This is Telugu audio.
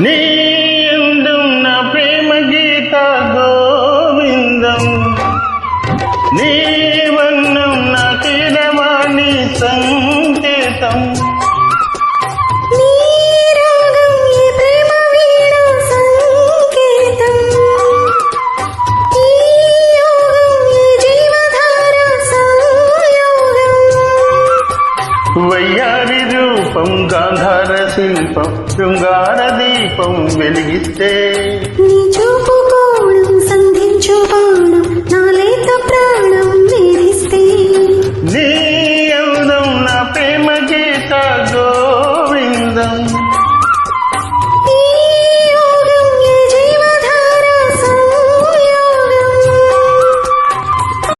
నీ నా ప్రేమ గీత గోవిందం. నీ వర్ణం నా వయ్యారి రూపం గాంధార శిల్పం శృంగార దీపం వెలిగిస్తే. ప్రాణం నీ అవుదం నా ప్రేమ గీత గో